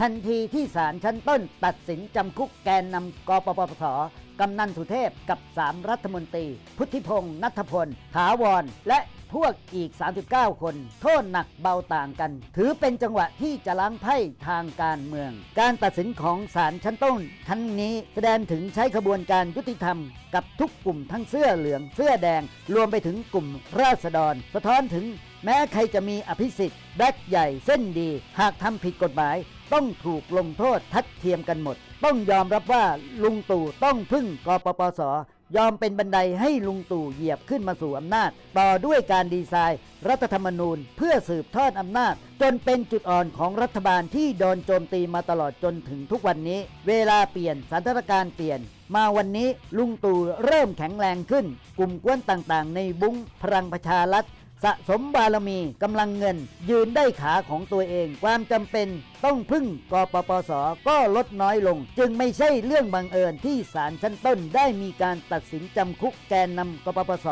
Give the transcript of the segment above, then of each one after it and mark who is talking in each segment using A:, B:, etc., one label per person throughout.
A: ทันทีที่ศาลชั้นต้นตัดสินจำคุกแกนนำกปปสกำนันสุเทพกับ 3 รัฐมนตรี พุทธิพงษ์นัทพล ถาวร และพวกอีก 39 คน โทษหนักเบาต่างกัน ถือเป็นจังหวะที่จะล้างไพ่ทางการเมือง การตัดสินของศาลชั้นต้นชั้นนี้แสดงถึงใช้ขบวนการยุติธรรม กับทุกกลุ่มทั้งเสื้อเหลืองเสื้อแดง รวมไปถึงกลุ่มราษฎร สะท้อนถึง แม้ใครจะมีอภิสิทธิ์แบกใหญ่เส้นดี หากทำผิดกฎหมาย ต้องถูกลงโทษทัดเทียมกันหมด ต้องยอมรับว่าลุงตู่ต้องพึ่งกปปสยอมเป็นบันไดให้ลุงตู่เหยียบขึ้นมาสู่อำนาจ ต่อด้วยการดีไซน์ รัฐธรรมนูญเพื่อสืบทอดอำนาจ จนเป็นจุดอ่อนของรัฐบาลที่โดนโจมตีมาตลอดจนถึงทุกวันนี้ เวลาเปลี่ยนสถานการณ์เปลี่ยน มาวันนี้ลุงตู่เริ่มแข็งแรงขึ้น กลุ่มกวนต่างๆ ในบุ้งพลังประชารัฐ สะสมบารมีกำลังเงิน ยืนได้ขาของตัวเอง ความจำเป็นต้องพึ่งกปปสก็ลดน้อยลง จึงไม่ใช่เรื่องบังเอิญที่ศาลชั้นต้นได้มีการตัดสินจำคุกแกนนำกปปส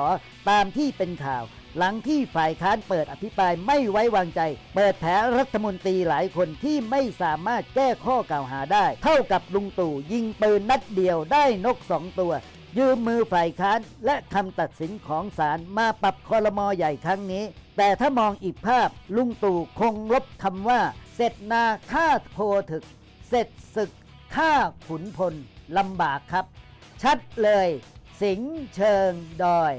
A: ตามที่เป็นข่าว หลังที่ฝ่ายค้านเปิดอภิปรายไม่ไว้วางใจ เปิดแผลรัฐมนตรีหลายคนที่ไม่สามารถแก้ข้อกล่าวหาได้ เท่ากับลุงตู่ยิงปืนนัดเดียวได้นกสองตัว ยืมมือฝ่ายค้านและคำตัดสินของศาลมาปรับคอรมอใหญ่ครั้งนี้ แต่ถ้ามองอีกภาพลุงตู่คงลบคำว่า เสร็จนาฆ่าโพถึก เสร็จศึกฆ่าขุนพลลำบากครับ ชัดเลย สิงเชิงดอย